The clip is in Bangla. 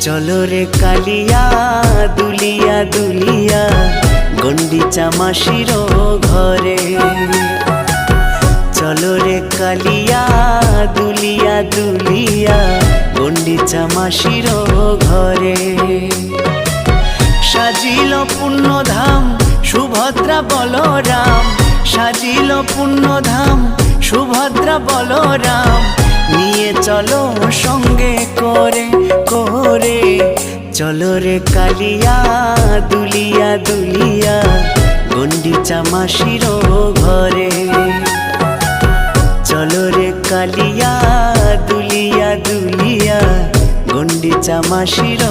চলো রে কালিয়া, দুলিয়া দুলিয়া গন্ডি চামাশির ঘরে। চলো রে কালিয়া, দুলিয়া দুলিয়া গন্ডি চামাশির ঘরে। সাজিল পুণ্যধাম সুভদ্রা বলরাম। সাজিল পুণ্যধাম সুভদ্রা বলরাম। নিয়ে চলো সঙ্গে করে। চলো রে কালিয়া, দুলিয়া দুলিয়া গন্ডি চামাশির ঘরে। চলো রে কালিয়া, দুলিয়া দুলিয়া গন্ডি চামাশির